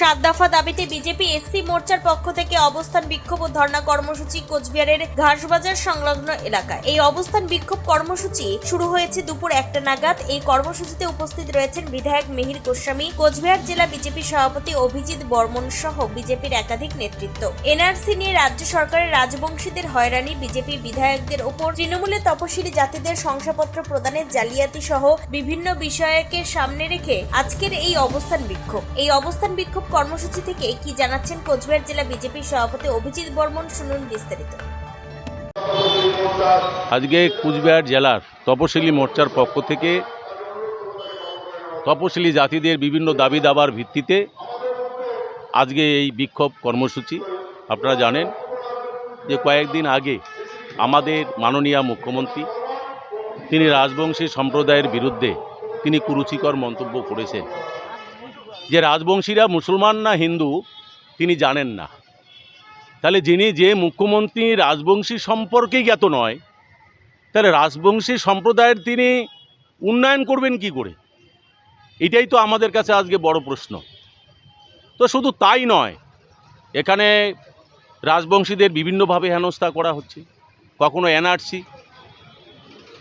সাত দফা দাবিতে বিজেপি এসসি মোর্চার পক্ষ থেকে অবস্থান বিক্ষোভ ও ধর্ণা কর্মসূচি কোচবিহারের ঘাসবাজার সংলগ্ন এলাকায়। এই অবস্থান বিক্ষোভ কর্মসূচি শুরু হয়েছে দুপুর একটা নাগাদ। এই কর্মসূচিতে উপস্থিত রয়েছেন বিধায়ক মিহির গোস্বামী, কোচবিহার জেলা বিজেপি সভাপতি অভিজিৎ বর্মন সহ বিজেপির একাধিক নেতৃত্ব। এনআরসি নিয়ে রাজ্য সরকারের রাজবংশীদের হয়রানি, বিজেপি বিধায়কদের ওপর তৃণমূলে তপশিলি জাতিদের শংসাপত্র প্রদানের জালিয়াতি সহ বিভিন্ন বিষয়কে সামনে রেখে আজকের এই অবস্থান বিক্ষোভ। এই অবস্থান বিক্ষোভ কর্মসূচি থেকে কি জানাচ্ছেন কোচবিহার জেলা বিজেপি সভাপতি অভিজিৎ বর্মন শুনুন বিস্তারিত। আজকে কুচবিহার জেলার তপশিলি মোর্চার পক্ষ থেকে তপশিলি জাতিদের বিভিন্ন দাবি দাবার ভিত্তিতে আজকে এই বিক্ষোভ কর্মসূচি। আপনারা জানেন যে কয়েকদিন আগে আমাদের মাননীয় মুখ্যমন্ত্রী, তিনি রাজবংশী সম্প্রদায়ের বিরুদ্ধে তিনি কুরুচিকর মন্তব্য করেছেন। যে রাজবংশীরা মুসলমান না হিন্দু, তিনি জানেন না। তাহলে যিনি যে মুখ্যমন্ত্রী রাজবংশী সম্পর্কেই জ্ঞাত নয়, তাহলে রাজবংশী সম্প্রদায়ের তিনি উন্নয়ন করবেন কি করে? এটাই তো আমাদের কাছে আজকে বড় প্রশ্ন। তো শুধু তাই নয়, এখানে রাজবংশীদের বিভিন্নভাবে হেনস্থা করা হচ্ছে। কখনো এনআরসি,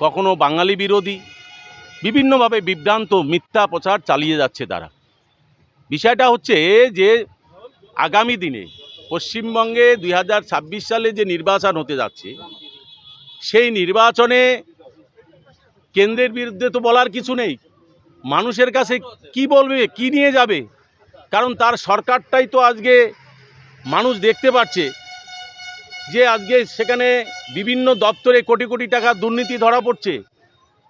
কখনো বাঙালি বিরোধী, বিভিন্নভাবে বিভ্রান্ত মিথ্যা প্রচার চালিয়ে যাচ্ছে তারা। বিষয়টা হচ্ছে যে আগামী দিনে পশ্চিমবঙ্গে দুই হাজার ছাব্বিশ সালে যে নির্বাচন হতে যাচ্ছে, সেই নির্বাচনে কেন্দ্রের বিরুদ্ধে তো বলার কিছু নেই। মানুষের কাছে কি বলবে, কি নিয়ে যাবে? কারণ তার সরকারটাই তো আজকে মানুষ দেখতে পাচ্ছে যে আজকে সেখানে বিভিন্ন দপ্তরে কোটি কোটি টাকা দুর্নীতি ধরা পড়ছে।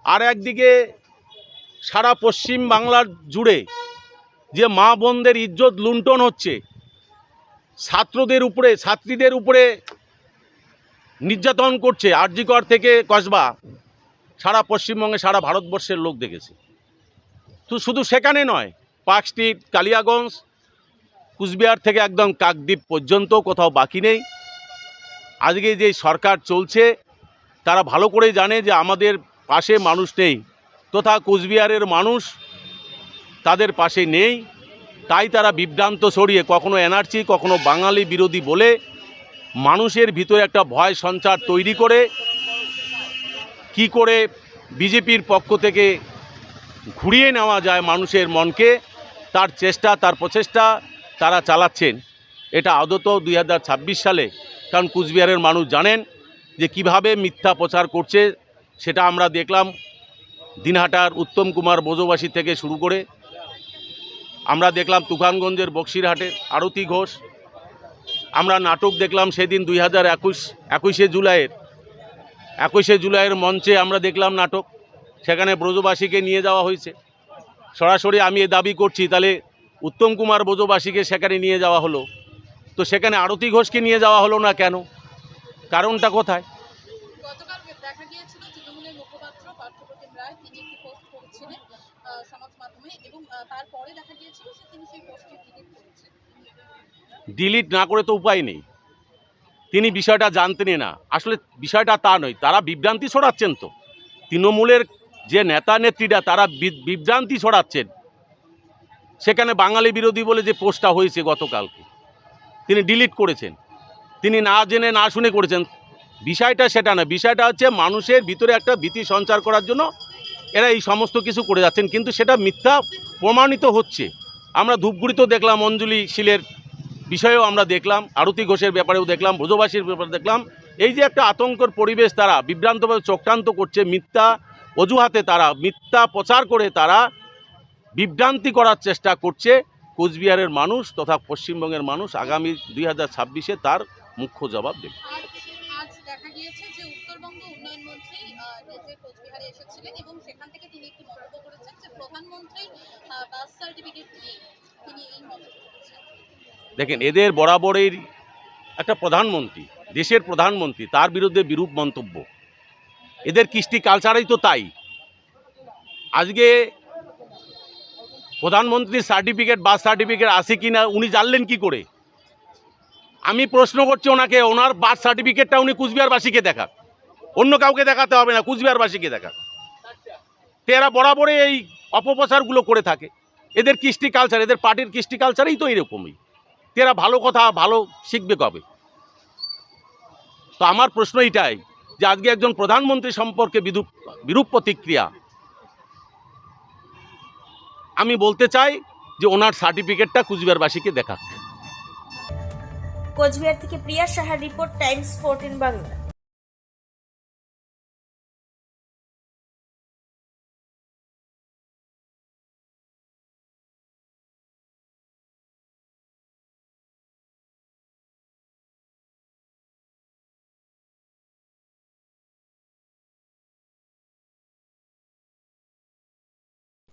আর একদিকে সারা পশ্চিম বাংলার জুড়ে যে মা বোনদের ইজ্জত লুণ্ঠন হচ্ছে, ছাত্রদের উপরে, ছাত্রীদের উপরে নির্যাতন করছে, আরজিকর থেকে কসবা, সারা পশ্চিমবঙ্গে, সারা ভারতবর্ষের লোক দেখেছে। তো শুধু সেখানে নয়, পার্ক স্ট্রিট, কালিয়াগঞ্জ, কুচবিহার থেকে একদম কাকদ্বীপ পর্যন্ত কোথাও বাকি নেই। আজকে যে সরকার চলছে, তারা ভালো করে জানে যে আমাদের পাশে মানুষ নেই। তথা কুচবিহারের মানুষ তাদের পাশে নেই। তাই তারা বিভ্রান্ত ছড়িয়ে কখনো এনআরসি, কখনো বাঙালি বিরোধী বলে মানুষের ভিতরে একটা ভয় সঞ্চার তৈরি করে। কি করে বিজেপির পক্ষ থেকে ঘুরিয়ে নেওয়া যায় মানুষের মনকে, তার চেষ্টা, তার প্রচেষ্টা তারা চালাচ্ছেন। এটা আদত দুই হাজার ছাব্বিশ সালে। কারণ কুচবিহারের মানুষ জানেন যে কীভাবে মিথ্যা প্রচার করছে, সেটা আমরা দেখলাম দিনহাটার উত্তম কুমার বোঝবাসী থেকে শুরু করে আমরা দেখলাম তুফানগঞ্জের বক্সিরহাটের আরতি ঘোষ। আমরা নাটক দেখলাম সেদিন দুই হাজার একুশ, একুশে জুলাইয়ের। একুশে জুলাইয়ের মঞ্চে আমরা দেখলাম নাটক। সেখানে ব্রজবাসীকে নিয়ে যাওয়া হয়েছে। সরাসরি আমি এ দাবি করছি, তাহলে উত্তম কুমার ব্রজবাসীকে সেখানে নিয়ে যাওয়া হলো। তো সেখানে আরতি ঘোষকে নিয়ে যাওয়া হলো না কেন? কারণটা কোথায়? সমাজ মাধ্যমে এবং তারপরে দেখা গিয়েছিল যে তিনি সেই পোস্টটি ডিলিট করেছেন। ডিলিট না করে তো উপায় নেই। তিনি বিষয়টা জানতেনই না। আসলে বিষয়টা তা নয়, তারা বিভ্রান্তি ছড়াচ্ছেন তো। তৃণমূলের যে নেতা নেত্রীরা, তারা বিভ্রান্তি ছড়াচ্ছেন। সেখানে বাঙালি বিরোধী বলে যে পোস্টটা হয়েছে গতকালকে, তিনি ডিলিট করেছেন। তিনি না জেনে, না শুনে করেছেন। বিষয়টা সেটা না বিষয়টা হচ্ছে মানুষের ভিতরে একটা ভীতি সঞ্চার করার জন্য এরা এই সমস্ত কিছু করে যাচ্ছেন, কিন্তু সেটা মিথ্যা প্রমাণিত হচ্ছে। আমরা ধূপগুড়িতেও দেখলাম, অঞ্জলি শিলের বিষয়েও আমরা দেখলাম, আরতি ঘোষের ব্যাপারেও দেখলাম, ব্রজবাসীর ব্যাপারে দেখলাম। এই যে একটা আতঙ্কর পরিবেশ তারা, বিভ্রান্তভাবে চক্রান্ত করছে, মিথ্যা অজুহাতে তারা, মিথ্যা প্রচার করে তারা বিভ্রান্তি করার চেষ্টা করছে কোচবিহারের মানুষ তথা পশ্চিমবঙ্গের মানুষ আগামী দুই হাজার তার মুখ্য জবাব দেবে। এসেছিলেন এবং সেখান থেকে তিনি একটি মন্তব্য করেছেন যে প্রধানমন্ত্রী বার্থ সার্টিফিকেট নেই তিনি এই মন্তব্য করেছেন। দেখেন, এদের বরাবরের একটা প্রধানমন্ত্রী, দেশের প্রধানমন্ত্রী, তার বিরুদ্ধে বিরূপ মন্তব্য। এদের কৃষ্টি কালচারেই তো তাই। আজকে প্রধানমন্ত্রীর সার্টিফিকেট বার্থ সার্টিফিকেট আছে কি না উনি জানলেন কি করে? আমি প্রশ্ন করছি ওনাকে, ওনার বার্থ সার্টিফিকেটটা উনি কুচবিহারবাসীকে দেখাক। অন্য কাউকে দেখাতে হবে না, কুচবিহারবাসীকে দেখা তো এরা বরাবরই এই অপপ্রচারগুলো করে থাকে। এদের কৃষ্টি কালচার এদের পার্টির কৃষ্টি কালচারই তো এরকমই। এরা ভালো কথা, ভালো শিখবে কবে? তো আমার প্রশ্ন এটাই যে আজকে একজন প্রধানমন্ত্রী সম্পর্কে বিরূপ বিরূপ প্রতিক্রিয়া। আমি বলতে চাই যে ওনার সার্টিফিকেটটা কুচবিহারবাসীকে দেখাক। কোচবিহার থেকে প্রিয়া সাহার রিপোর্ট টাইমস ফোরটিন বাংলা।